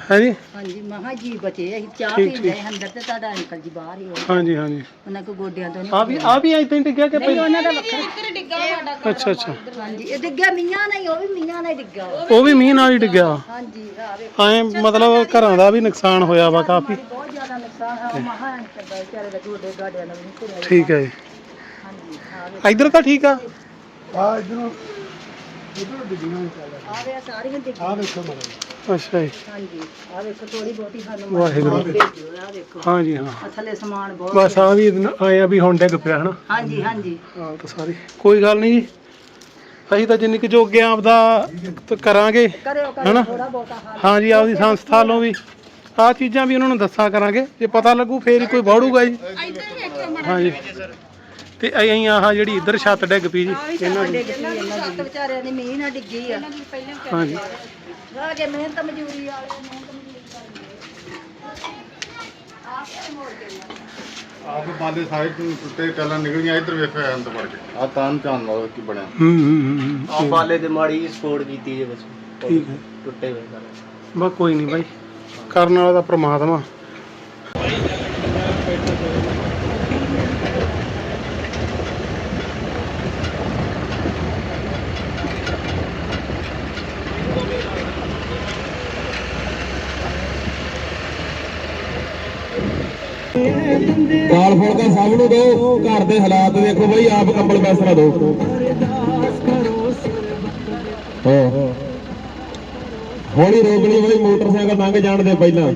[SPEAKER 4] ਹੈ
[SPEAKER 2] ਹਾਂਜੀ ਮਹਾ ਜੀ ਬਚੇ ਅਸੀਂ ਚਾਹ
[SPEAKER 4] ਠੀਕ, ਠੀਕ।
[SPEAKER 2] ਅੰਦਰ ਤੇ ਤੁਹਾਡਾ ਅੰਕਲ ਜੀ ਬਾਹਰ ਹੀ ਹੋਏ
[SPEAKER 4] ਹਾਂਜੀ ਹਾਂਜੀ।
[SPEAKER 2] ਉਹਨਾਂ ਕੋ ਗੋਡਿਆਂ ਤੋਂ ਨਹੀਂ
[SPEAKER 4] ਆ ਵੀ ਆ ਵੀ ਇੱਥੇ ਡਿੱਗਿਆ ਕਿ
[SPEAKER 2] ਨਹੀਂ
[SPEAKER 4] ਪਹਿਲਾਂ
[SPEAKER 2] ਉਹਨਾਂ ਦਾ ਵੱਖਰਾ
[SPEAKER 4] ਅੱਛਾ ਅੱਛਾ।
[SPEAKER 2] ਹਾਂਜੀ ਇਹ ਡਿੱਗਿਆ ਮੀਆਂ ਨਹੀਂ ਉਹ ਵੀ ਮੀਆਂ ਨਾਲ ਹੀ ਡਿੱਗਾ ਵਾ।
[SPEAKER 4] ਉਹ ਵੀ ਮੀਂਹ ਨਾਲ ਹੀ ਡਿੱਗਿਆ।
[SPEAKER 2] ਹਾਂਜੀ ਆ ਵੇਖੋ।
[SPEAKER 4] ਐ ਮਤਲਬ ਘਰਾਂ ਦਾ ਵੀ ਨੁਕਸਾਨ ਹੋਇਆ ਵਾ ਕਾਫੀ।
[SPEAKER 2] ਬਹੁਤ ਜ਼ਿਆਦਾ ਨੁਕਸਾਨ ਹੈ ਉਹ ਮਹਾ ਅੰਕਲ ਦਾ ਵਿਚਾਰੇ ਦਾ ਗੋਡੇ ਗਾਡਿਆਂ ਨਾਲ ਵੀ ਨਹੀਂ ਤੁਰਿਆ
[SPEAKER 4] ਠੀਕ ਹੈ ਜੀ।
[SPEAKER 2] ਹਾਂਜੀ ਆ ਵੇ
[SPEAKER 4] ਇੱਧਰ ਤਾਂ ਠੀਕ ਆ।
[SPEAKER 2] ਆ ਵੇ ਆਹ ਸਾਰੀਆਂ ਡਿੱਗੀਆਂ।
[SPEAKER 4] ਅੱਛਾ ਜੀ।
[SPEAKER 2] ਹਾਂਜੀ। ਆ ਵੇਖੋ ਥੋੜੀ ਬਹੁਤੀ ਸਾਨੂੰ
[SPEAKER 4] ਵਾਹਿਗੁਰੂ।
[SPEAKER 2] ਮਦਦ ਭੇਜਿਓ ਆ ਵੇਖੋ।
[SPEAKER 4] ਹਾਂਜੀ ਹਾਂ।
[SPEAKER 2] ਆਹ ਥੱਲੇ ਸਮਾਨ ਬਹੁਤ
[SPEAKER 4] ਬਸ ਆ ਵੀ ਆਏ ਆ ਵੀ ਹੁਣ ਡਿੱਗ ਪਿਆ ਹਨਾ?
[SPEAKER 2] ਹਾਂਜੀ ਹਾਂਜੀ।
[SPEAKER 4] ਹਾਂ ਤਾਂ ਸਾਰੀ। ਕੋਈ ਗੱਲ ਨਹੀਂ ਜੀ। ਅਸੀਂ ਤਾਂ ਜਿੰਨੀ ਕੁ ਜੋਗੇ ਆ ਆਪਦਾ ਤ- ਕਰਾਂਗੇ
[SPEAKER 2] ਕਰਿਓ
[SPEAKER 4] ਹਨਾ?
[SPEAKER 2] ਕਰਿਓ ਥੋੜਾ ਬਹੁਤਾ ਹਾਲ।
[SPEAKER 4] ਹਾਂਜੀ ਆਪਦੀ ਸੰਸਥਾ ਵੱਲੋਂ ਵੀ। ਚੀਜ਼ਾਂ ਵੀ ਉਹਨਾਂ ਨੂੰ ਦੱਸਾਂ ਕਰਾਂਗੇ। ਜੇ ਪਤਾ ਲੱਗੂ ਫੇਰ ਹੀ ਕੋਈ ਵੜੂਗਾ ਜੀ। ਹਾਂਜੀ। ਤੇ ਅਸੀਂ ਆਹ ਜਿਹੜੀ ਇੱਧਰ ਛੱਤ ਡਿੱਗ ਪਈ ਜੀ।
[SPEAKER 2] ਇਹਨਾਂ ਦੀ ਸੱਤ ਵਿਚਾਰਿਆਂ ਦੀ ਮੀਂਹ ਨਾਲ ਡਿੱਗੀ ਆ
[SPEAKER 4] ਹਾਂਜੀ।
[SPEAKER 2] ਆ ਕੇ ਮਿਹਨਤ ਮਜ਼ਦੂਰੀ ਵਾਲੇ ਮਿਹਨਤ ਮਜ਼ਦੂਰੀ
[SPEAKER 5] ਆਪ ਬਾਲੇ ਸਾਈਡ ਤੋਂ ਟੁੱਟੇ ਟੈਲਾਂ ਨਿਕਲੀਆਂ ਇੱਧਰ ਵੇਖਿਆ ਅੰਦਰ ਵੜ ਕੇ। ਆ ਤਾਂ ਚਾਨ ਨਾਲ ਕੀ ਬਣਿਆ।
[SPEAKER 4] ਹੂੰ ਹੂੰ ਹੂੰ,
[SPEAKER 7] ਆ ਬਾਲੇ ਦੇ ਮਾੜੀ ਸਪੋਰਟ ਕੀਤੀ ਜੇ ਬਸ।
[SPEAKER 4] ਠੀਕ ਹੈ।
[SPEAKER 7] ਟੁੱਟੇ ਹੋਏ ਸਾਰੇ।
[SPEAKER 4] ਬਸ ਕੋਈ ਨਹੀਂ ਬਾਈ। ਕਰਨ ਵਾਲਾ ਤਾਂ ਪ੍ਰਮਾਤਮਾ।
[SPEAKER 10] ਦਾਲ ਫੁਲਕਾ ਸਭ ਨੂੰ ਦਿਓ ਘਰ ਦੇ ਹਾਲਾਤ ਦੇਖੋ ਬਈ, ਆਪ ਕੰਬਲ ਪੈਸਰਾ ਦਿਓ ਹਾਂ ਹੌਲੀ ਰੋਕ ਲਈ ਬਈ, ਮੋਟਰਸਾਈਕਲ ਲੰਘ ਜਾਣ ਦੇ ਪਹਿਲਾਂ।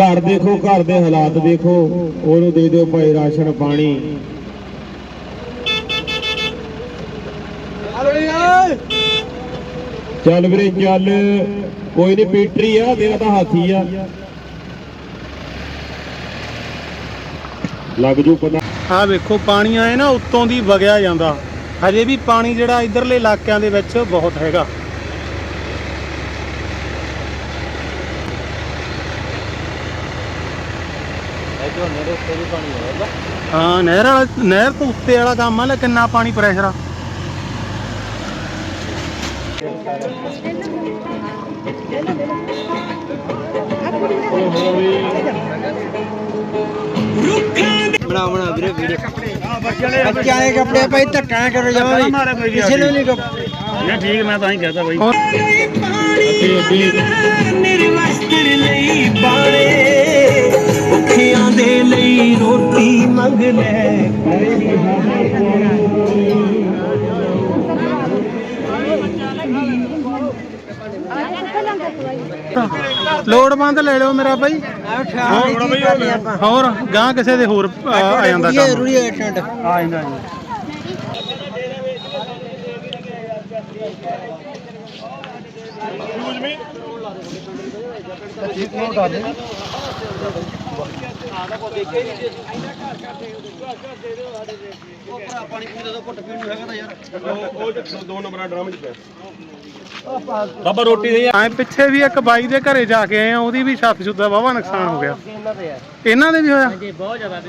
[SPEAKER 10] ਘਰ ਦੇਖੋ, ਘਰ ਦੇ ਹਾਲਾਤ ਦੇਖੋ। ਉਹਨੂੰ ਦੇ ਦਿਓ ਭਾਈ ਰਾਸ਼ਨ, ਪਾਣੀ। ਚੱਲ ਵੀਰੇ, ਚੱਲ। ਕੋਈ ਨਹੀਂ ਪੀਟਰੀ ਆ ਤੇਰਾ ਤਾਂ ਹਾਥੀ ਆ। ਲੱਗ ਜੂ ਪਤਾ।
[SPEAKER 4] ਆ ਵੇਖੋ ਪਾਣੀ ਆਏ ਨਾ ਉੱਤੋਂ ਦੀ ਵਗਿਆ ਜਾਂਦਾ। ਹਜੇ ਵੀ ਪਾਣੀ ਜਿਹੜਾ ਇਧਰਲੇ ਇਲਾਕਿਆਂ ਦੇ ਵਿੱਚ ਬਹੁਤ ਹੈਗਾ। ਹਾਂ ਨਹਿਰ ਵਾਲਾ ਨਹਿਰ ਤੋਂ ਉੱਤੇ ਵਾਲਾ ਕੰਮ ਆ ਲੈ ਕਿੰਨਾ ਪਾਣੀ ਪ੍ਰੈਸ਼ਰ ਆ।
[SPEAKER 7] ਬਣਾ ਬਣਾ ਵੀਰੇ ਵੀਡੀਓ ਬੱਚਿਆਂ ਦੇ ਕੱਪੜੇ ਭਾਈ ਧੱਕਾ ਕਰੋ ਜਾਵਾਂ ਕਿਸੇ ਨੂੰ ਨਹੀਂ ਕੱਪੜੇ
[SPEAKER 4] ਇਹ ਠੀਕ ਮੈਂ ਤਾਂ ਹੀ ਕਹਤਾ ਬਾਈ।
[SPEAKER 11] ਭੁੱਖਿਆਂ ਦੇ ਲਈ ਰੋਟੀ ਮੰਗ ਲੈ।
[SPEAKER 4] ਲੋੜਵੰਦ ਲੈ ਲਿਓ ਮੇਰਾ ਬਾਈ। ਹੋਰ ਗਾਂ ਕਿਸੇ ਦੇ ਹੋਰ ਆ ਆ ਜਾਂਦਾ ਕੰਮ।
[SPEAKER 7] ਜ਼ਰੂਰੀ ਹੈ ਟੰਡ
[SPEAKER 4] ਆ ਜਾਂਦਾ ਜੀ।
[SPEAKER 3] ਪਾਣੀ ਪੂਰੇ ਦਾ ਘੁੱਟ ਪੀਣ ਨੂੰ ਹੈਗਾ ਤਾਂ ਯਾਰ।
[SPEAKER 8] ਬਾਬਾ ਰੋਟੀ ਦੇ
[SPEAKER 4] ਐ ਪਿੱਛੇ ਵੀ ਇੱਕ ਬਾਈ ਦੇ ਘਰੇ ਜਾ ਕੇ ਆਏ ਆ ਉਹਦੀ ਵੀ ਛੱਤ ਛੁੱਤ ਦਾ ਵਾਵਾ ਨੁਕਸਾਨ ਹੋ ਗਿਆ। ਇਹਨਾਂ ਦੇ ਵੀ ਹੋਇਆ?
[SPEAKER 2] ਜੀ ਬਹੁਤ ਜ਼ਿਆਦਾ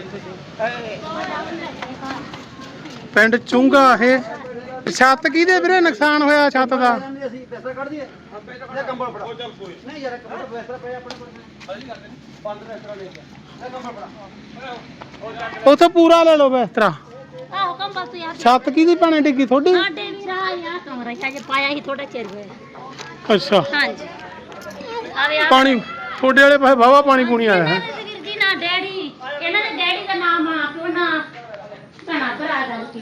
[SPEAKER 4] ਪਿੰਡ ਚੁੰਗਾ ਇਹ। ਛੱਤ ਕਿਹਦੇ ਵੀਰੇ ਨੁਕਸਾਨ ਹੋਇਆ ਛੱਤ ਦਾ?
[SPEAKER 3] ਅਸੀਂ ਪੈਸਾ ਕੱਢ ਦਈਏ। ਇਹ ਕੰਬਲ ਫੜਾ। ਨਹੀਂ ਯਾਰ ਕੰਬਲ ਪੈਸਾ ਪਿਆ ਆਪਣੇ ਕੋਲ। ਪੰਜ ਪੈਸਾ ਲੈ ਕੇ ਇਹ ਕੰਬਲ ਫੜਾ।
[SPEAKER 4] ਉੱਥੇ ਪੂਰਾ ਲੈ ਲਓ ਬਿਸਤਰਾ
[SPEAKER 12] ਆਹੋ ਯਾਰ
[SPEAKER 4] ਛੱਤ ਕਿਹਦੀ ਭੈਣੇ ਡਿੱਗੀ ਤੁਹਾਡੀ?
[SPEAKER 12] ਸਾਡੇ ਵੀ ਰਾਹ ਯਾਰ ਕਮਰਾ ਹਜੇ ਪਾਇਆ ਹੀ ਥੋੜਾ ਚਿਰ ਹੋਇਆ।
[SPEAKER 4] ਅੱਛਾ।
[SPEAKER 12] ਹਾਂਜੀ। ਆਵੇ ਆ
[SPEAKER 4] ਪਾਣੀ ਤੁਹਾਡੇ ਵਾਲੇ ਪਾਸੇ ਵਾਹਵਾ ਪਾਣੀ ਪੂਣੀ ਆਇਆ ਹੈ।
[SPEAKER 12] ਵੀਰ ਜੀ ਨਾ ਡੈਡੀ ਇਹਨਾਂ ਦੇ ਡੈਡੀ ਦਾ ਨਾਮ ਆ ਪਿਓ ਨਾ ਭੈਣਾ ਭਰਾ ਦਾ ਸੀ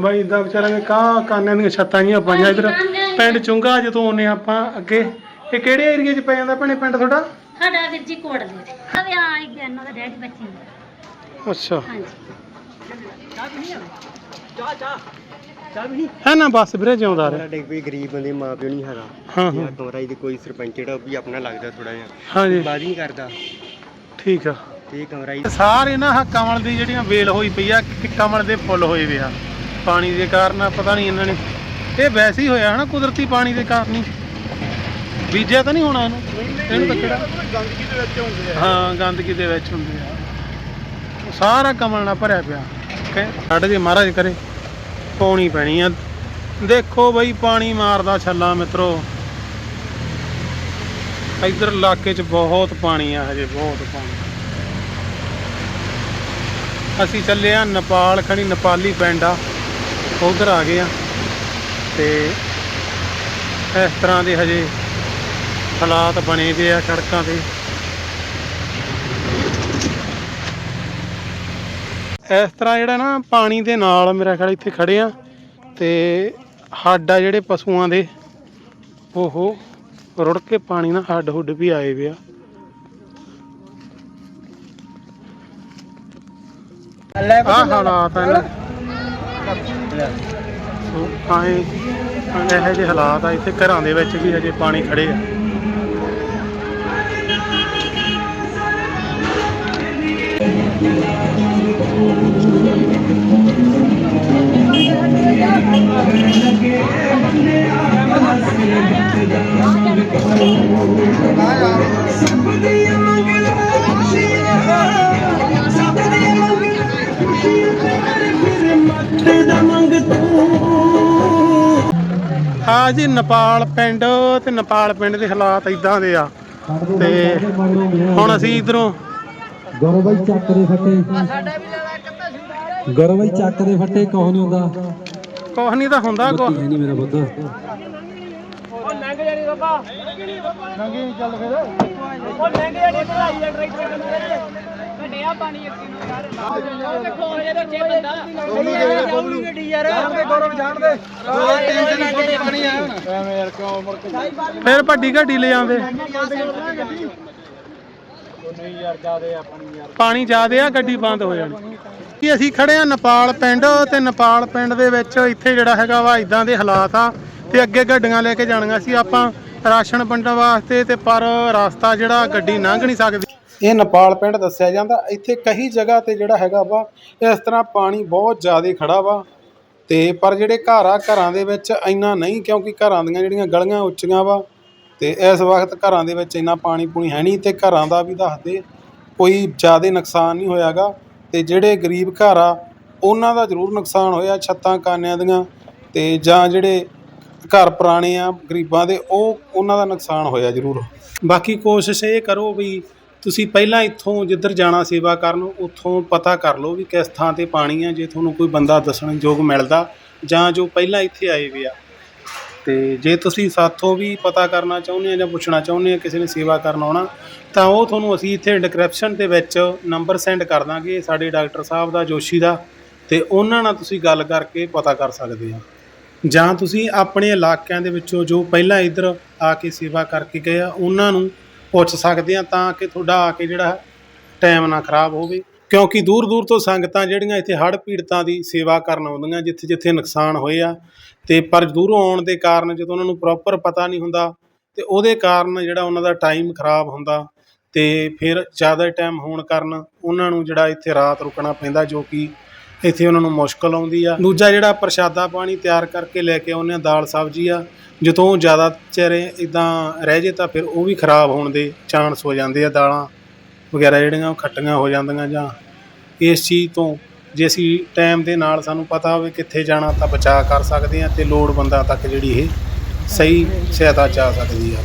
[SPEAKER 4] ਬਾਈ ਇਦਾਂ ਵਿਚਾਰਿਆਂ ਨੇ ਕਾਹ ਕਾਨਿਆਂ ਦੀਆਂ ਛੱਤਾਂ ਜੀਆਂ ਪਾਈਆਂ ਇਧਰ। ਪਿੰਡ ਚੁੰਗਾ ਜਦੋਂ ਆਉਨੇ ਆਪਾਂ ਅੱਗੇ। ਇਹ ਕਿਹੜੇ ਏਰੀਏ 'ਚ ਪੈ ਜਾਂਦਾ ਭੈਣੇ ਪਿੰਡ ਤੁਹਾਡਾ?
[SPEAKER 12] ਸਾਡਾ ਵੀਰ ਜੀ ਕੋੜ ਦੇ। ਅਵੇ ਆ ਗਿਆ ਇਹਨਾਂ ਦਾ ਡੈਡੀ ਬੱਚੇ ਨੂੰ।
[SPEAKER 4] ਅੱਛਾ।
[SPEAKER 12] ਹਾਂਜੀ।
[SPEAKER 4] ਹੈ ਨਾ ਬਸ ਵੀਰੇ ਜਿਉਂਦਾ ਰਿਹਾ।
[SPEAKER 7] ਸਾਡੇ ਕੋਈ ਗਰੀਬ ਬੰਦੇ ਮਾਂ ਪਿਓ ਨਹੀਂ ਹੈਗਾ।
[SPEAKER 4] ਹਾਂ ਹਾਂ।
[SPEAKER 7] ਕਮਰਾ ਦੇ ਕੋਈ ਸਰਪੰਚ ਜਿਹੜਾ ਉਹ ਵੀ ਆਪਣਾ ਲੱਗਦਾ ਥੋੜਾ ਜਿਹਾ।
[SPEAKER 4] ਹਾਂਜੀ।
[SPEAKER 7] ਬਾਜ ਨਹੀਂ ਕਰਦਾ।
[SPEAKER 4] ਠੀਕ ਆ।
[SPEAKER 7] ਤੇ ਇਹ ਕਮਰਾ ਹੀ
[SPEAKER 4] ਸਾਰੇ ਨਾ ਆਹ ਕਮਲ ਦੀ ਜਿਹੜੀਆਂ ਵੇਲ ਹੋਈ ਪਈ ਆ ਕਿ ਕਮਲ ਦੇ ਫੁੱਲ ਹੋਏ ਵੇ ਆ। ਪਾਣੀ ਦੇ ਕਾਰਨ ਪਤਾ ਨਹੀਂ ਇਹਨਾਂ ਨੇ ਇਹ ਵੈਸੇ ਹੀ ਹੋਇਆ ਹਨਾ ਕੁਦਰਤੀ ਪਾਣੀ ਦੇ ਕਾਰਨ ਹੀ। ਬੀਜਿਆ ਤਾਂ ਨਹੀਂ ਹੋਣਾ ਇਹਨੂੰ। ਇਹਨੂੰ ਤਾਂ ਕਿਹੜਾ
[SPEAKER 5] ਗੰਦਗੀ ਦੇ ਵਿੱਚ ਹੁੰਦੇ
[SPEAKER 4] ਹਾਂ ਗੰਦਗੀ ਦੇ ਵਿੱਚ ਹੁੰਦੇ ਆ। ਸਾਰਾ ਕਮਲ ਨਾਲ ਭਰਿਆ ਪਿਆ। ਕਹਿ, ਛੱਡ ਜੇ ਮਹਾਰਾਜ ਕਰੇ, ਪਾਉਣੀ ਪੈਣੀ ਆ। ਦੇਖੋ ਬਈ, ਪਾਣੀ ਮਾਰਦਾ ਛੱਲਾ ਮਿੱਤਰੋ। ਇਧਰ ਇਲਾਕੇ 'ਚ ਬਹੁਤ ਪਾਣੀ ਆ, ਹਜੇ ਬਹੁਤ ਪਾਣੀ। ਅਸੀਂ ਚੱਲੇ ਆ ਨੇਪਾਲ ਖਣੀ ਨੇਪਾਲੀ ਪਿੰਡ ਆ। ਉਧਰ ਆ ਗਏ ਆ। ਤੇ ਇਸ ਤਰ੍ਹਾਂ ਦੇ ਹਜੇ ਹਾਲਾਤ ਬਣੇ ਪਏ ਆ ਸੜਕਾਂ ਤੇ। ਇਸ ਤਰ੍ਹਾਂ ਜਿਹੜਾ ਨਾ ਪਾਣੀ ਦੇ ਨਾਲ ਮੇਰਾ ਖਿਆਲ ਇੱਥੇ ਖੜੇ ਆ ਤੇ ਹੱਡ ਆ ਜਿਹੜੇ ਪਸ਼ੂਆਂ ਦੇ ਉਹ ਰੁੜ ਕੇ ਪਾਣੀ ਨਾਲ ਹੱਡ ਹੁੱਡ ਵੀ ਆਏ ਵੇ ਆ। ਆਹ ਹਾਲਾਤ ਆ ਨਾ। ਸੋ ਆਏ ਇਹੋ ਜਿਹੇ ਹਾਲਾਤ ਆ ਇੱਥੇ ਘਰਾਂ ਦੇ ਵਿੱਚ ਵੀ ਹਜੇ ਪਾਣੀ ਖੜੇ ਆ। ਹਾਂ ਜੀ, ਨੇਪਾਲ ਪਿੰਡ ਤੇ ਨੇਪਾਲ ਪਿੰਡ ਦੇ ਹਾਲਾਤ ਇਦਾਂ ਦੇ ਆ। ਤੇ ਹੁਣ ਅਸੀਂ ਇਧਰੋਂ
[SPEAKER 8] ਗੌਰਵ ਬਾਈ ਚੱਕ ਦੇ ਫੱਟੇ। ਗੌਰਵ ਬਾਈ ਚੱਕ ਦੇ ਫੱਟੇ ਕੌਣ ਨਹੀਂ ਹੁੰਦਾ?
[SPEAKER 4] ਕੁਛ ਨਹੀਂ ਤਾਂ ਹੁੰਦਾ ਕੁਛ।
[SPEAKER 8] ਨਹੀਂ ਮੇਰਾ ਪੁੱਤ
[SPEAKER 4] ਫਿਰ। ਵੱਡੀ ਗੱਡੀ ਲੈ ਆਉਂਦੇ। ਪਾਣੀ ਜ਼ਿਆਦੇ ਆ ਗੱਡੀ ਬੰਦ ਹੋ ਜਾਣੀ। ਕੀ ਅਸੀਂ ਖੜੇ ਆ ਨੇਪਾਲ ਪਿੰਡ ਤੇ ਨੇਪਾਲ ਪਿੰਡ ਦੇ ਵਿੱਚ ਇੱਥੇ ਜਿਹੜਾ ਹੈਗਾ ਵਾ ਇਦਾਂ ਦੇ ਹਾਲਾਤ ਆ ਤੇ ਅੱਗੇ ਗੱਡੀਆਂ ਲੈ ਕੇ ਜਾਣੀਆਂ ਸੀ ਆਪਾਂ ਰਾਸ਼ਨ ਵੰਡਣ ਵਾਸਤੇ ਤੇ ਪਰ ਰਸਤਾ ਜਿਹੜਾ ਗੱਡੀ ਲੰਘ ਨਹੀਂ ਸਕਦੀ। ਇਹ ਨੇਪਾਲ ਪਿੰਡ ਦੱਸਿਆ ਜਾਂਦਾ, ਇੱਥੇ ਕਈ ਜਗ੍ਹਾ ਤੇ ਜਿਹੜਾ ਹੈਗਾ ਵਾ, ਇਸ ਤਰ੍ਹਾਂ ਪਾਣੀ ਬਹੁਤ ਜ਼ਿਆਦਾ ਖੜਾ ਵਾ। ਤੇ ਪਰ ਜਿਹੜੇ ਘਰ ਆ, ਘਰਾਂ ਦੇ ਵਿੱਚ ਇੰਨਾ ਨਹੀਂ, ਕਿਉਂਕਿ ਘਰਾਂ ਦੀਆਂ ਜਿਹੜੀਆਂ ਗਲੀਆਂ ਉੱਚੀਆਂ ਵਾ, ਤੇ ਇਸ ਵਕਤ ਘਰਾਂ ਦੇ ਵਿੱਚ ਇੰਨਾ ਪਾਣੀ ਪੂਣੀ ਹੈ ਨਹੀਂ ਤੇ ਘਰਾਂ ਦਾ ਵੀ ਦੱਸਦੇ, ਕੋਈ ਜ਼ਿਆਦਾ ਨੁਕਸਾਨ ਨਹੀਂ ਹੋਇਆਗਾ। ਅਤੇ ਜਿਹੜੇ ਗਰੀਬ ਘਰ ਆ, ਉਹਨਾਂ ਦਾ ਜ਼ਰੂਰ ਨੁਕਸਾਨ ਹੋਇਆ ਛੱਤਾਂ ਕਾਨਿਆਂ ਦੀਆਂ ਅਤੇ ਜਾਂ ਜਿਹੜੇ ਘਰ ਪੁਰਾਣੇ ਆ ਗਰੀਬਾਂ ਦੇ, ਉਹ ਉਹਨਾਂ ਦਾ ਨੁਕਸਾਨ ਹੋਇਆ ਜ਼ਰੂਰ। ਬਾਕੀ ਕੋਸ਼ਿਸ਼ ਇਹ ਕਰੋ ਵੀ ਤੁਸੀਂ ਪਹਿਲਾਂ ਇੱਥੋਂ ਜਿੱਧਰ ਜਾਣਾ ਸੇਵਾ ਕਰਨ, ਉੱਥੋਂ ਪਤਾ ਕਰ ਲਓ ਵੀ ਕਿਸ ਥਾਂ ਤੇ ਪਾਣੀ ਆ, ਜੇ ਤੁਹਾਨੂੰ ਕੋਈ ਬੰਦਾ ਦੱਸਣ ਯੋਗ ਮਿਲਦਾ ਜਾਂ ਜੋ ਪਹਿਲਾਂ ਇੱਥੇ ਆਏ ਵੀ ਆ। ਤੇ ਜੇ ਤੁਸੀਂ ਸਾਥੋਂ ਵੀ ਪਤਾ ਕਰਨਾ ਚਾਹੁੰਦੇ ਆ ਜਾਂ ਪੁੱਛਣਾ ਚਾਹੁੰਦੇ ਆ ਕਿਸੇ ਨੇ ਸੇਵਾ ਕਰਨ ਆਉਣਾ, ਤਾਂ ਉਹ ਤੁਹਾਨੂੰ ਅਸੀਂ ਇੱਥੇ ਡਿਸਕ੍ਰਿਪਸ਼ਨ ਦੇ ਵਿੱਚ ਨੰਬਰ ਸੈਂਡ ਕਰ ਦਾਂਗੇ ਸਾਡੇ ਡਾਕਟਰ ਸਾਹਿਬ ਦਾ, ਜੋਸ਼ੀ ਦਾ, ਤੇ ਉਹਨਾਂ ਨਾਲ ਤੁਸੀਂ ਗੱਲ ਕਰਕੇ ਪਤਾ ਕਰ ਸਕਦੇ ਆ ਜਾਂ ਤੁਸੀਂ ਆਪਣੇ ਇਲਾਕਿਆਂ ਦੇ ਵਿੱਚੋਂ ਜੋ ਪਹਿਲਾਂ ਇੱਧਰ ਆ ਕੇ ਸੇਵਾ ਕਰਕੇ ਗਏ ਆ, ਉਹਨਾਂ ਨੂੰ ਪੁੱਛ ਸਕਦੇ ਆ ਤਾਂ ਕਿ ਤੁਹਾਡਾ ਆ ਕੇ ਜਿਹੜਾ ਟਾਈਮ ਨਾ ਖਰਾਬ ਹੋਵੇ। ਕਿਉਂਕਿ ਦੂਰ ਦੂਰ ਤੋਂ ਸੰਗਤਾਂ ਜਿਹੜੀਆਂ ਇੱਥੇ ਹੜ੍ਹ ਪੀੜਤਾਂ ਦੀ ਸੇਵਾ ਕਰਨ ਆਉਂਦੀਆਂ ਜਿੱਥੇ ਜਿੱਥੇ ਨੁਕਸਾਨ ਹੋਏ ਆ ਅਤੇ ਪਰ ਦੂਰੋਂ ਆਉਣ ਦੇ ਕਾਰਨ ਜਦੋਂ ਉਹਨਾਂ ਨੂੰ ਪ੍ਰੋਪਰ ਪਤਾ ਨਹੀਂ ਹੁੰਦਾ ਤੇ ਉਹਦੇ ਕਾਰਨ ਜਿਹੜਾ ਉਹਨਾਂ ਦਾ ਟਾਈਮ ਖਰਾਬ ਹੁੰਦਾ ਅਤੇ ਫਿਰ ਜ਼ਿਆਦਾ ਟਾਈਮ ਹੋਣ ਕਾਰਨ ਉਹਨਾਂ ਨੂੰ ਜਿਹੜਾ ਇੱਥੇ ਰਾਤ ਰੁਕਣਾ ਪੈਂਦਾ ਜੋ ਕਿ ਇੱਥੇ ਉਹਨਾਂ ਨੂੰ ਮੁਸ਼ਕਲ ਆਉਂਦੀ ਆ। ਦੂਜਾ ਜਿਹੜਾ ਪ੍ਰਸ਼ਾਦਾ ਪਾਣੀ ਤਿਆਰ ਕਰਕੇ ਲੈ ਕੇ ਆਉਂਦੇ ਆ, ਦਾਲ ਸਬਜ਼ੀ ਆ, ਜਦੋਂ ਜ਼ਿਆਦਾ ਚਿਰ ਇਦਾਂ ਰਹਿ ਜੇ ਤਾਂ ਫਿਰ ਉਹ ਵੀ ਖਰਾਬ ਹੋਣ ਦੇ ਚਾਂਸ ਹੋ ਜਾਂਦੇ ਆ, ਦਾਲਾਂ ਵਗੈਰਾ ਜਿਹੜੀਆਂ ਉਹ ਖੱਟੀਆਂ ਹੋ ਜਾਂਦੀਆਂ ਜਾਂ ਇਸ ਚੀਜ਼ ਤੋਂ ਜੇ ਅਸੀਂ ਟਾਈਮ ਦੇ ਨਾਲ ਸਾਨੂੰ ਪਤਾ ਹੋਵੇ ਕਿੱਥੇ ਜਾਣਾ ਤਾਂ ਬਚਾਅ ਕਰ ਸਕਦੇ ਆ ਤੇ ਲੋੜਵੰਦਾਂ ਤੱਕ ਜਿਹੜੀ ਇਹ ਸਹੀ ਸਹਾਇਤਾ ਜਾ ਸਕਦੀ ਆ।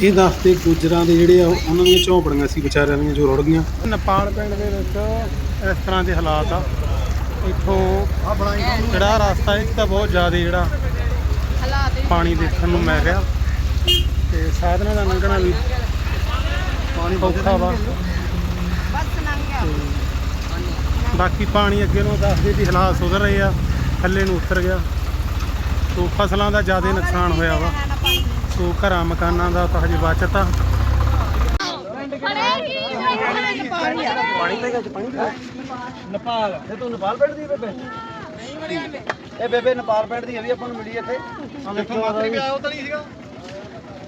[SPEAKER 4] ਇਹ ਦੱਸਦੇ ਗੁੱਜਰਾਂ ਦੇ ਜਿਹੜੇ ਆ ਉਹਨਾਂ ਦੀਆਂ ਝੌਂਪੜੀਆਂ ਸੀ ਵਿਚਾਰਿਆਂ ਦੀਆਂ ਜੋ ਰੁੜ ਗਈਆਂ। ਨੇਪਾਲ ਪਿੰਡ ਦੇ ਵਿੱਚ ਇਸ ਤਰ੍ਹਾਂ ਦੇ ਹਾਲਾਤ ਆ। ਇੱਥੋਂ ਜਿਹੜਾ ਰਸਤਾ ਇੱਕ ਤਾਂ ਬਹੁਤ ਜ਼ਿਆਦਾ ਜਿਹੜਾ ਪਾਣੀ ਦੇਖਣ ਨੂੰ ਮਿਲ ਰਿਹਾ ਤੇ ਸਾਧਨਾਂ ਦਾ ਲੰਘਣਾ ਵੀ ਪਾਣੀ ਔਖਾ ਵਾ ਤੇ ਬਾਕੀ ਪਾਣੀ ਅੱਗੇ ਨੂੰ ਦੱਸਦੇ ਵੀ ਹਾਲਾਤ ਸੁਧਰ ਰਹੇ ਆ ਥੱਲੇ ਨੂੰ ਉਤਰ ਗਿਆ। ਸੋ ਫਸਲਾਂ ਦਾ ਜ਼ਿਆਦਾ ਨੁਕਸਾਨ ਹੋਇਆ ਵਾ। ਸੋ ਘਰਾਂ ਮਕਾਨਾਂ ਦਾ ਤਾਂ ਹਜੇ ਬਚਤ ਆ।
[SPEAKER 3] ਨੇਪਾਲ। ਇਹ ਤੂੰ ਨੇਪਾਲ ਪਿੰਡ ਦੀ ਹੈ ਬੇਬੇ। ਇਹ ਬੇਬੇ ਨੇਪਾਲ ਪਿੰਡ ਦੀ ਹੈ ਵੀ ਆਪਾਂ ਨੂੰ ਮਿਲੀ ਇੱਥੇ। ਦੇਖੋ ਮਾਤਰੀ ਵੀ ਆਇਆ ਉਹ ਤਾਂ ਨਹੀਂ ਸੀਗਾ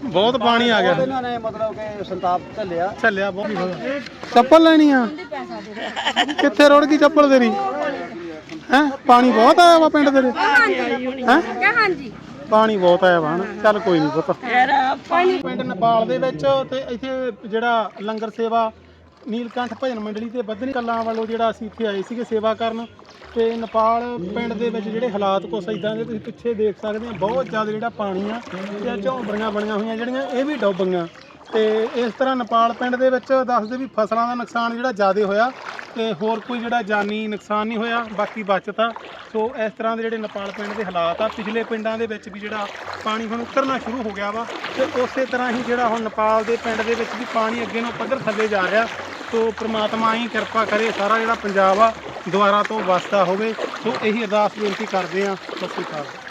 [SPEAKER 4] ਬਹੁਤ ਪਾਣੀ ਆ ਗਿਆ।
[SPEAKER 3] ਇਹਨਾਂ ਨੇ ਮਤਲਬ ਕਿ ਸੰਤਾਪ ਝੱਲਿਆ।
[SPEAKER 4] ਚੱਲਿਆ ਬਹੁਤ ਚੱਪਲ ਲੈਣੀ ਆ? ਕਿੱਥੇ ਰੁੜ ਗਈ ਚੱਪਲ ਤੇਰੀ? ਹੈ? ਪਾਣੀ ਬਹੁਤ ਆਇਆ ਵਾ ਪਿੰਡ ਤੇਰੇ? ਹੈ?
[SPEAKER 2] ਹਾਂਜੀ
[SPEAKER 4] ਪਾਣੀ ਬਹੁਤ ਆਇਆ ਵਾ ਚੱਲ ਕੋਈ ਨਹੀਂ ਪੁੱਤ। ਪਿੰਡ ਨੇਪਾਲ ਦੇ ਵਿੱਚ ਤੇ ਇੱਥੇ ਜਿਹੜਾ ਲੰਗਰ ਸੇਵਾ ਨੀਲਕੰਠ ਭਜਨ ਮੰਡਲੀ ਤੇ ਬੱਧਨੀ ਕਲਾਂ ਵੱਲੋਂ ਜਿਹੜਾ ਅਸੀਂ ਇੱਥੇ ਆਏ ਸੀਗੇ ਸੇਵਾ ਕਰਨ ਤੇ ਨੇਪਾਲ ਪਿੰਡ ਦੇ ਵਿੱਚ ਜਿਹੜੇ ਹਾਲਾਤ ਕੁਛ ਇਦਾਂ ਦੇ ਤੁਸੀਂ ਪਿੱਛੇ ਦੇਖ ਸਕਦੇ ਹੋ ਬਹੁਤ ਜ਼ਿਆਦਾ ਜਿਹੜਾ ਪਾਣੀ ਆ ਤੇ ਝੌਂਪੜੀਆਂ ਬਣੀਆਂ ਹੋਈਆਂ ਜਿਹੜੀਆਂ, ਇਹ ਵੀ ਡੁੱਬ ਗਈਆਂ। ਤੇ ਇਸ ਤਰ੍ਹਾਂ ਨੇਪਾਲ ਪਿੰਡ ਦੇ ਵਿੱਚ ਦੱਸਦੇ ਵੀ ਫਸਲਾਂ ਦਾ ਨੁਕਸਾਨ ਜਿਹੜਾ ਜ਼ਿਆਦਾ ਹੋਇਆ ਤੇ ਹੋਰ ਕੋਈ ਜਿਹੜਾ ਜਾਨੀ ਨੁਕਸਾਨ ਨਹੀਂ ਹੋਇਆ, ਬਾਕੀ ਬਚਤ। ਆ ਸੋ ਇਸ ਤਰ੍ਹਾਂ ਦੇ ਜਿਹੜੇ ਨੇਪਾਲ ਪਿੰਡ ਦੇ ਹਾਲਾਤ ਆ, ਪਿਛਲੇ ਪਿੰਡਾਂ ਦੇ ਵਿੱਚ ਵੀ ਜਿਹੜਾ ਪਾਣੀ ਹੁਣ ਉਤਰਨਾ ਸ਼ੁਰੂ ਹੋ ਗਿਆ ਵਾ ਤੇ ਉਸੇ ਤਰ੍ਹਾਂ ਹੀ ਜਿਹੜਾ ਹੁਣ ਨੇਪਾਲ ਦੇ ਪਿੰਡ ਦੇ ਵਿੱਚ ਵੀ ਪਾਣੀ ਅੱਗੇ ਨੂੰ ਪੱਧਰ ਥੱਲੇ ਜਾ ਰਿਹਾ। ਸੋ ਪ੍ਰਮਾਤਮਾ ਹੀ ਕਿਰਪਾ ਕਰੇ ਸਾਰਾ ਜਿਹੜਾ ਪੰਜਾਬ ਆ, ਦੁਆਰਾ ਤੋਂ ਵਸਦਾ ਹੋਵੇ। ਸੋ ਇਹੀ ਅਰਦਾਸ ਬੇਨਤੀ ਕਰਦੇ ਆ ਸਤਿ ਸ਼੍ਰੀ ਅਕਾਲ।